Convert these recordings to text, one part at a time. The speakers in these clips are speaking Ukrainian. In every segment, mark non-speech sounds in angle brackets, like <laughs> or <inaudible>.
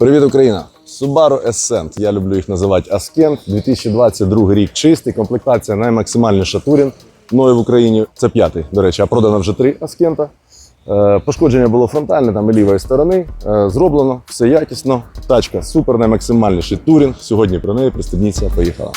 Привіт, Україна! Subaru Ascent. Я люблю їх називати Ascent. 2022 рік чистий, комплектація наймаксимальніша турін. Мною в Україні це п'ятий, до речі, а продано вже три Ascent. Е, Пошкодження було фронтальне, там і лівої сторони. Е, Зроблено, все якісно. Тачка супер, наймаксимальніший турінг. Сьогодні про неї пристебніться, поїхала.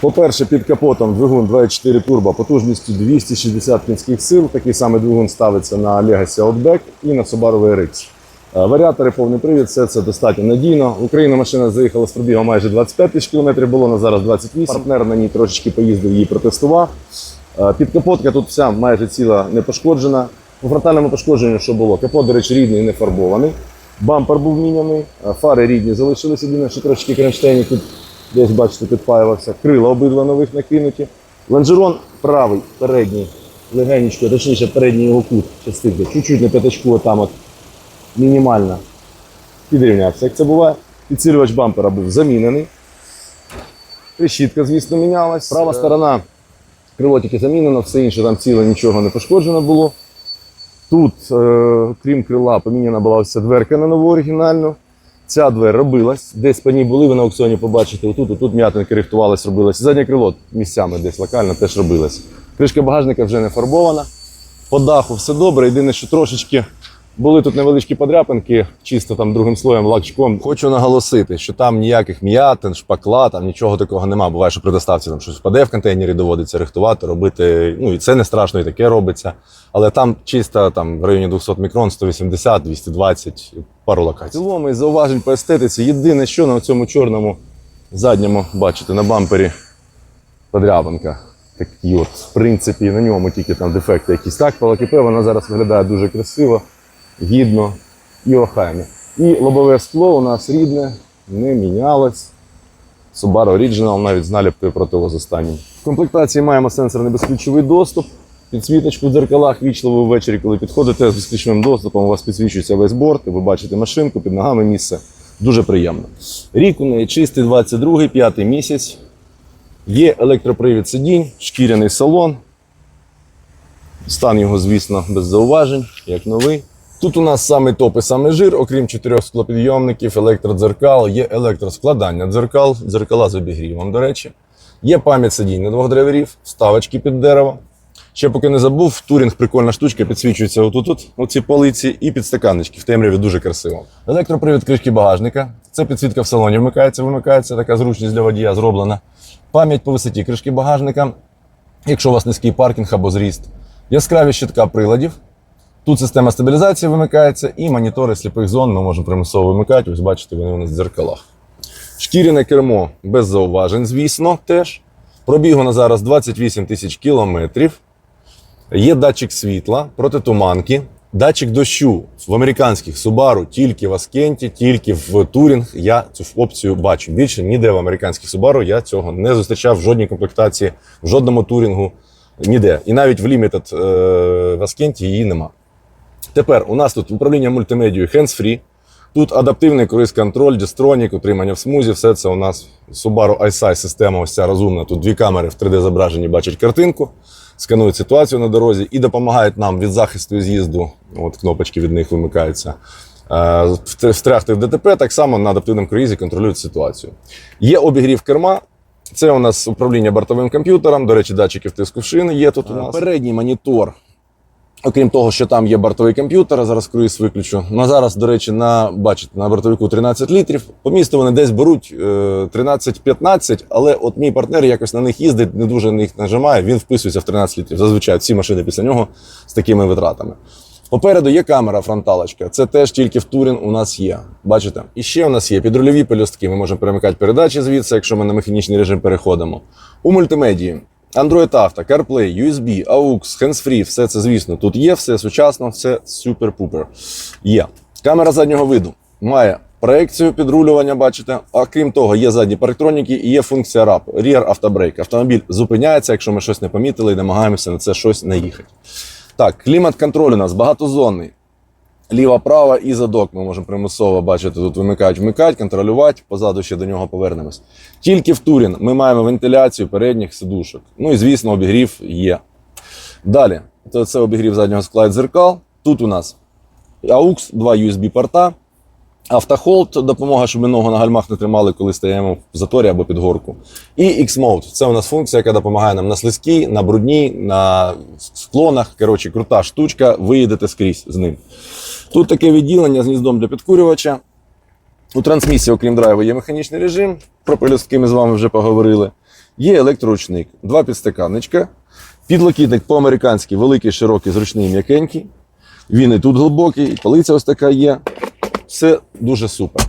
По-перше, під капотом двигун 2.4 турбо потужністю 260 кінських сил. Такий самий двигун ставиться на Legacy Outback і на Subaru VRX. Е, Варіатори, повний привід, все це достатньо надійно. В Україну машина заїхала з пробігом майже 25 тисяч кілометрів, було на зараз 28. Партнер на ній трошечки поїздив, її протестував. Е, Підкапотка тут вся майже ціла не пошкоджена. У фронтальному пошкодженні що було? Капот, до речі, рідний, не фарбований. Бампер був міняний, е, фари рідні залишилися, єдине, що трошки кронштейні тут десь, бачите, підпаювався. Крила обидва нових накинуті. Лонжерон правий, передній, легенечко, точніше, передній його кут, частинка, чуть-чуть на п'ятачку, отам от мінімально підрівнявся. Як це буває? Підсилювач бампера був замінений. Решітка, звісно, мінялась. Права сторона крило тільки замінено, все інше там ціле нічого не пошкоджено було. Тут, е, крім крила, поміняна була ось ця дверка на нову оригінальну. Ця дверь робилась. Десь по ній були, ви на аукціоні побачите. Отут, отут м'ятинки рихтувалась, робилось. Заднє крило місцями десь локально теж робилось. Кришка багажника вже не фарбована. По даху все добре. Єдине, що трошечки були тут невеличкі подряпинки, чисто там другим слоєм лакчком. Хочу наголосити, що там ніяких м'ятин, шпакла, там нічого такого нема. Буває, що при доставці там щось впаде в контейнері, доводиться рихтувати, робити. Ну і це не страшно, і таке робиться. Але там чисто там в районі 200 мікрон, 180, 220, пару локацій. Цілому із зауважень по естетиці. Єдине, що на цьому чорному задньому, бачите, на бампері подряпинка. Такі от, в принципі, на ньому тільки там дефекти якісь. Так, по лакіпе вона зараз виглядає дуже красиво, гідно і охайно. І лобове скло у нас рідне, не мінялось. Subaru Original навіть з наліпкою противозостаннім. В комплектації маємо сенсорний безключовий доступ, підсвіточку в дзеркалах вічливо ввечері, коли підходите з безключовим доступом, у вас підсвічується весь борт, і ви бачите машинку, під ногами місце. Дуже приємно. Рік у неї чистий 22-й, п'ятий місяць. Є електропривід сидінь, шкіряний салон. Стан його, звісно, без зауважень, як новий. Тут у нас саме топ і саме жир, окрім чотирьох склопідйомників, електродзеркал, є електроскладання дзеркал, дзеркала з обігрівом, до речі. Є пам'ять сидінь на двох драйверів, вставочки під дерево. Ще поки не забув, турінг прикольна штучка, підсвічується отут, оці полиці, і підстаканнички. В темряві дуже красиво. Електропривід кришки багажника. Це підсвітка в салоні вмикається, вимикається, така зручність для водія зроблена. Пам'ять по висоті кришки багажника, якщо у вас низький паркінг або зріст. Яскраві щитка приладів. Тут система стабілізації вимикається, і монітори сліпих зон ми можемо примусово вимикати. Ось бачите, вони у нас в дзеркалах. Шкіряне кермо без зауважень, звісно, теж. Пробігу на зараз 28 тисяч кілометрів. Є датчик світла, протитуманки, датчик дощу в американських Subaru, тільки в Аскенті, тільки в Турінг. Я цю опцію бачу. Більше ніде в американських Subaru я цього не зустрічав в жодній комплектації, в жодному турінгу. Ніде. І навіть в Limited е, в Аскенті її нема. Тепер у нас тут управління мультимедією hands-free. Тут адаптивний круїз-контроль, дістронік, утримання в смузі. Все це у нас Subaru iSight система ось ця розумна. Тут дві камери в 3D зображенні бачать картинку, сканують ситуацію на дорозі і допомагають нам від захисту і з'їзду. От кнопочки від них вимикаються. Е, Встрягти в ДТП так само на адаптивному круїзі контролюють ситуацію. Є обігрів керма. Це у нас управління бортовим комп'ютером. До речі, датчики втиску в шини є тут у нас. Передній монітор Окрім того, що там є бортовий комп'ютер, зараз круїз виключу. На зараз, до речі, на бачите, на бортовику 13 літрів. По місту вони десь беруть е, 13-15, але от мій партнер якось на них їздить, не дуже на них нажимає. Він вписується в 13 літрів. Зазвичай всі машини після нього з такими витратами. Попереду є камера фронталочка. Це теж тільки в Турін у нас є. Бачите? І ще у нас є підрульові пелюстки. Ми можемо перемикати передачі звідси, якщо ми на механічний режим переходимо. У мультимедії Android Auto, CarPlay, USB, AUX, Hands-Free, все це, звісно, тут є, все сучасно, все супер-пупер. Є. Камера заднього виду має проекцію підрулювання, бачите. А крім того, є задні парктроніки і є функція RAP, Rear Auto Автомобіль зупиняється, якщо ми щось не помітили і намагаємося на це щось наїхати. Так, клімат-контроль у нас багатозонний. Ліва-права і задок ми можемо примусово бачити, тут вимикають, вмикають, контролювати, позаду ще до нього повернемось. Тільки в Турін ми маємо вентиляцію передніх сидушок. Ну і звісно, обігрів є. Далі, то це обігрів заднього скла і дзеркал. Тут у нас AUX, два USB-порта, автохолд, допомога, щоб ми ногу на гальмах не тримали, коли стаємо в заторі або під горку. І X-Mode. Це у нас функція, яка допомагає нам на слизькій, на брудній, на склонах. Коротше, крута штучка, ви їдете скрізь з ним. Тут таке відділення з гніздом для підкурювача. У трансмісії, окрім драйву, є механічний режим. Про пелюстки ми з вами вже поговорили. Є електроручник, два підстаканничка, підлокітник по-американськи, великий, широкий, зручний, м'якенький. Він і тут глибокий, і полиця ось така є. Все дуже супер.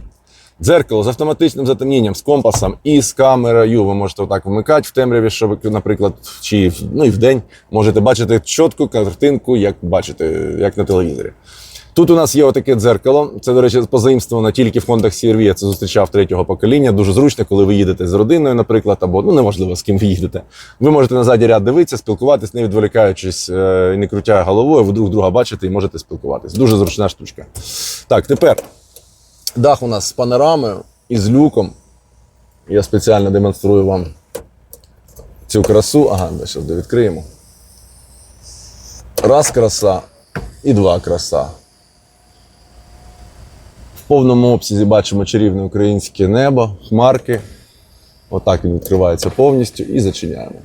Дзеркало з автоматичним затемнінням, з компасом і з камерою. Ви можете отак вмикати в темряві, щоб, наприклад, чи ну, і в день можете бачити чітку картинку, як бачите, як на телевізорі. Тут у нас є отаке дзеркало. Це, до речі, позаїмствовано тільки в Honda CR-V. Я це зустрічав третього покоління. Дуже зручно, коли ви їдете з родиною, наприклад, або ну неважливо, з ким ви їдете. Ви можете на задній ряд дивитися, спілкуватись, не відволікаючись е, і не крутя головою. Ви друг друга бачите і можете спілкуватись. Дуже зручна штучка. Так, тепер дах у нас з панорамою і з люком. Я спеціально демонструю вам цю красу. Ага, зараз відкриємо. Раз краса і два краса. В повному обсязі бачимо чарівне українське небо, хмарки. Отак він відкривається повністю і зачиняємо.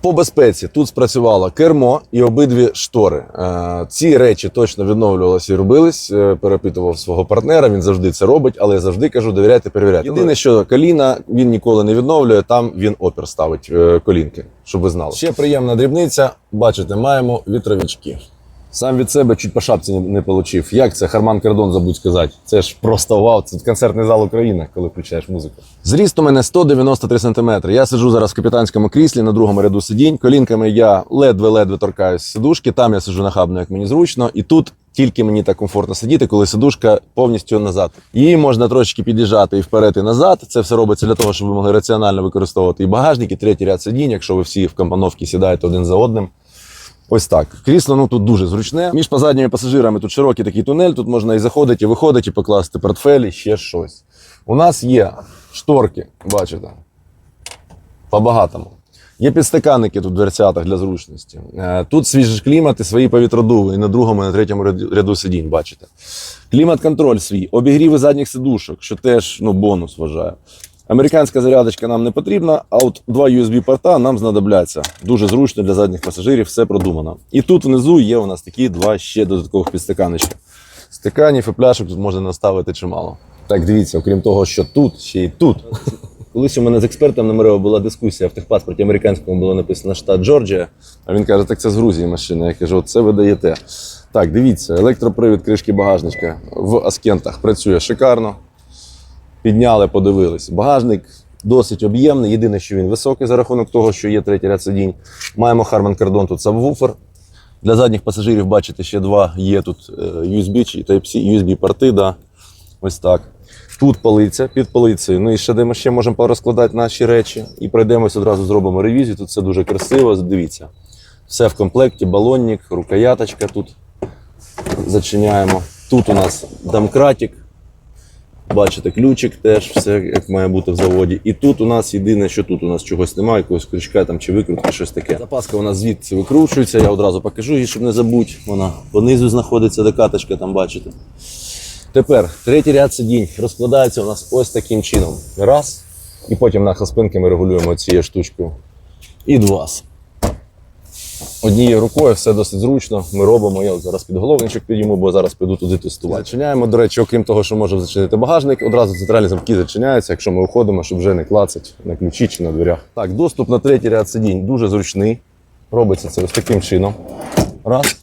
По безпеці тут спрацювало кермо і обидві штори. Е, Ці речі точно відновлювалися і робились. Е, Перепитував свого партнера, він завжди це робить, але я завжди кажу, довіряйте, перевіряйте. Єдине, що коліна він ніколи не відновлює, там він опір ставить е, колінки, щоб ви знали. Ще приємна дрібниця. Бачите, маємо вітровички. Сам від себе чуть по шапці не, не получив. Як це Харман Кардон забудь сказати? Це ж просто вау. Це концертний зал України, коли включаєш музику. Зріст у мене 193 см. Я сиджу зараз в капітанському кріслі на другому ряду сидінь. Колінками я ледве-ледве торкаюсь сидушки. Там я сиджу нахабно, як мені зручно. І тут тільки мені так комфортно сидіти, коли сидушка повністю назад. Її можна трошечки під'їжджати і вперед, і назад. Це все робиться для того, щоб ви могли раціонально використовувати і багажник, і третій ряд сидінь, якщо ви всі в компоновці сідаєте один за одним. Ось так. Крісло ну тут дуже зручне. Між позадніми пасажирами тут широкий такий тунель. Тут можна і заходити, і виходити, і покласти портфель, і ще щось. У нас є шторки, бачите, по-багатому. Є підстаканники тут в дверцятах для зручності. Е, Тут свіжий клімат і свої повітродуви, і на другому, і на третьому ряду- сидінь, бачите. Клімат-контроль свій, обігріви задніх сидушок, що теж ну, бонус вважаю. Американська зарядочка нам не потрібна, а от два USB-порта нам знадобляться. Дуже зручно для задніх пасажирів, все продумано. І тут внизу є у нас такі два ще додаткових підстаканнички. Стаканів і пляшок тут можна наставити чимало. Так, дивіться, окрім того, що тут, ще й тут. <laughs> Колись у мене з експертом на Мерео була дискусія. В техпаспорті американському було написано штат Джорджія. А він каже, так це з Грузії машина. Я кажу, от це ви даєте. Так, дивіться, електропривід кришки багажничка в Аскентах працює шикарно. Підняли, подивились. Багажник досить об'ємний. Єдине, що він високий за рахунок того, що є третій ряд сидінь. Маємо Harman Kardon тут сабвуфер. Для задніх пасажирів, бачите, ще два є тут е, USB чи Type-C, USB-порти. Да. Ось так. Тут полиця, під полицею. Ну і ще де ми ще можемо порозкладати наші речі. І пройдемось одразу зробимо ревізію. Тут все дуже красиво. Дивіться. Все в комплекті, балонник, рукояточка тут зачиняємо. Тут у нас домкратик. Бачите, ключик теж, все як має бути в заводі. І тут у нас єдине, що тут у нас чогось немає, якогось крючка там чи викрутки, щось таке. Запаска у нас звідси викручується, я одразу покажу її, щоб не забудь. Вона понизу знаходиться, докаточка там бачите. Тепер третій ряд сидінь розкладається у нас ось таким чином. Раз. І потім нахил спинки ми регулюємо цією штучкою. І два. Однією рукою все досить зручно. Ми робимо. Я зараз підголовничок підійму, бо зараз піду туди тестувати. Зачиняємо. До речі, окрім того, що можемо зачинити багажник, одразу центральні замки зачиняються, якщо ми виходимо, щоб вже не клацать на ключі чи на дверях. Так, доступ на третій ряд сидінь дуже зручний. Робиться це ось таким чином. Раз.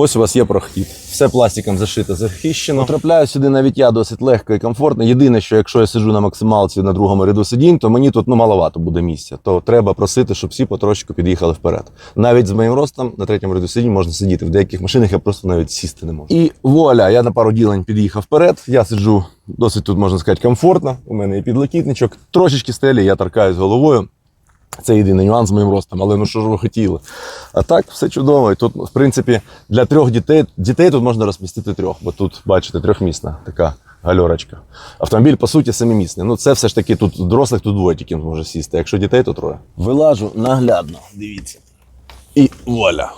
Ось у вас є прохід. Все пластиком зашито, захищено. Потрапляю сюди навіть я досить легко і комфортно. Єдине, що якщо я сиджу на максималці на другому ряду сидінь, то мені тут ну маловато буде місця. То треба просити, щоб всі потрошечку під'їхали вперед. Навіть з моїм ростом на третьому ряду сидінь можна сидіти. В деяких машинах я просто навіть сісти не можу. І вуаля, я на пару ділень під'їхав вперед. Я сиджу досить тут можна сказати комфортно. У мене є підлокітничок, трошечки стелі, я торкаюсь головою. Це єдиний нюанс з моїм ростом, але ну що ж ви хотіли? А так, все чудово. І тут, в принципі, для трьох дітей дітей тут можна розмістити трьох, бо тут, бачите, трьохмісна така гальорочка. Автомобіль, по суті, семимісний. Ну, це все ж таки тут дорослих тут двоє тільки може сісти. Якщо дітей, то троє. Вилажу наглядно, дивіться. І вуаля.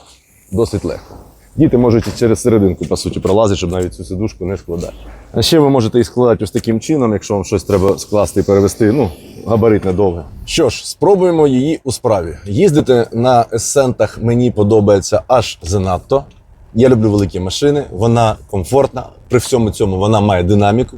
Досить легко. Діти можуть через серединку, по суті, пролазити, щоб навіть цю сидушку не складати. А ще ви можете і складати ось таким чином, якщо вам щось треба скласти і перевести. Ну, габарит недовго. Що ж, спробуємо її у справі. Їздити на есентах мені подобається аж занадто. Я люблю великі машини, вона комфортна. При всьому цьому вона має динаміку.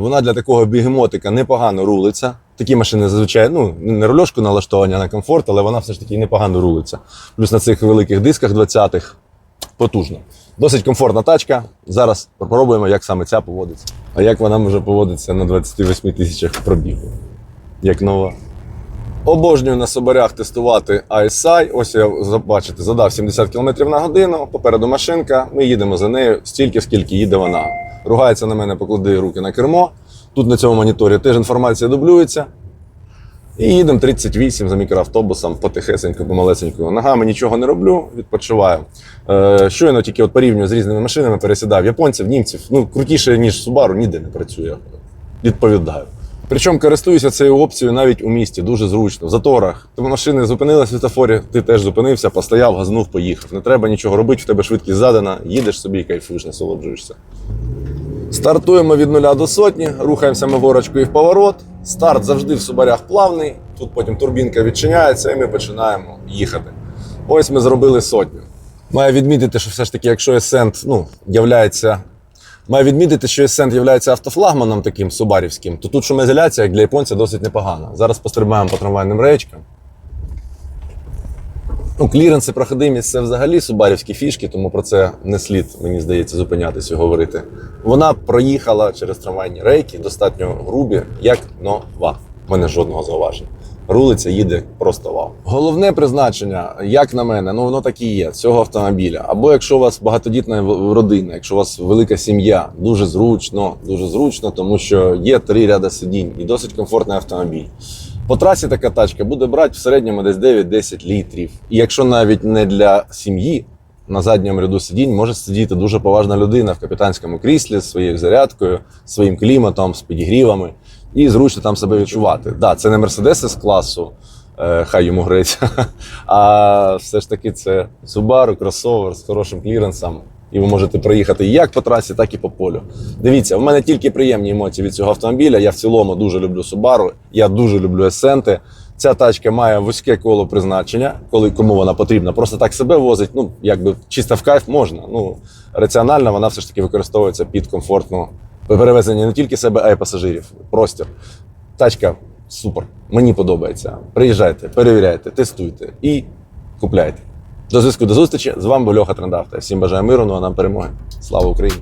Вона для такого бігемотика непогано рулиться. Такі машини зазвичай ну, не рульошку налаштовані а на комфорт, але вона все ж таки непогано рулиться. Плюс на цих великих дисках 20-х потужно. Досить комфортна тачка. Зараз попробуємо, як саме ця поводиться. А як вона може поводитися на 28 тисячах пробігу. Як нова. Обожнюю на соборях тестувати ISI. Ось я бачите, задав 70 км на годину. Попереду машинка. Ми їдемо за нею стільки, скільки їде вона. Ругається на мене, поклади руки на кермо. Тут на цьому моніторі теж інформація дублюється. І їдемо 38 за мікроавтобусом потихесенько, помалесенько. Ногами нічого не роблю, відпочиваю. Е, щойно тільки от порівнюю з різними машинами, пересідав японців, німців. Ну, крутіше, ніж Subaru, ніде не працює. Відповідаю. Причому користуюся цією опцією навіть у місті, дуже зручно. В заторах. Тому машини зупинилися в світофорі, ти теж зупинився, постояв, газнув, поїхав. Не треба нічого робити, в тебе швидкість задана, їдеш собі і кайфуєш, насолоджуєшся. Стартуємо від нуля до сотні, рухаємося ми горочкою в поворот. Старт завжди в субарях плавний. Тут потім турбінка відчиняється, і ми починаємо їхати. Ось ми зробили сотню. Маю відмітити, що все ж таки, якщо Ascent, ну, являється. Маю відмітити, що Ascent є автофлагманом таким субарівським, то тут шумоізоляція, як для японця, досить непогана. Зараз пострибаємо по трамвайним речкам. Ну, кліренси, проходимість це взагалі субарівські фішки, тому про це не слід, мені здається, зупинятися і говорити. Вона проїхала через трамвайні рейки, достатньо грубі, як нова. У мене жодного зауваження. Рулиця їде просто вау. Головне призначення, як на мене, ну воно так і є цього автомобіля. Або якщо у вас багатодітна родина, якщо у вас велика сім'я, дуже зручно, дуже зручно, тому що є три ряди сидінь і досить комфортний автомобіль. По трасі така тачка буде брати в середньому десь 9-10 літрів. І якщо навіть не для сім'ї, на задньому ряду сидінь може сидіти дуже поважна людина в капітанському кріслі з своєю зарядкою, своїм кліматом, з підігрівами, і зручно там себе відчувати. Да, це не мерседеси з класу, е, хай йому греться, <laughs> а все ж таки це Subaru, кросовер з хорошим кліренсом. І ви можете проїхати як по трасі, так і по полю. Дивіться, в мене тільки приємні емоції від цього автомобіля. Я в цілому дуже люблю Subaru, я дуже люблю Есенти. Ця тачка має вузьке коло призначення, коли кому вона потрібна. Просто так себе возить, ну якби чисто в кайф можна. Ну раціонально вона все ж таки використовується під комфортну перевезення не тільки себе, а й пасажирів. Простір. Тачка супер. Мені подобається. Приїжджайте, перевіряйте, тестуйте і купляйте. До зв'язку до зустрічі. З вами був Льоха Трендавта. Всім бажаю миру, ну а нам перемоги. Слава Україні!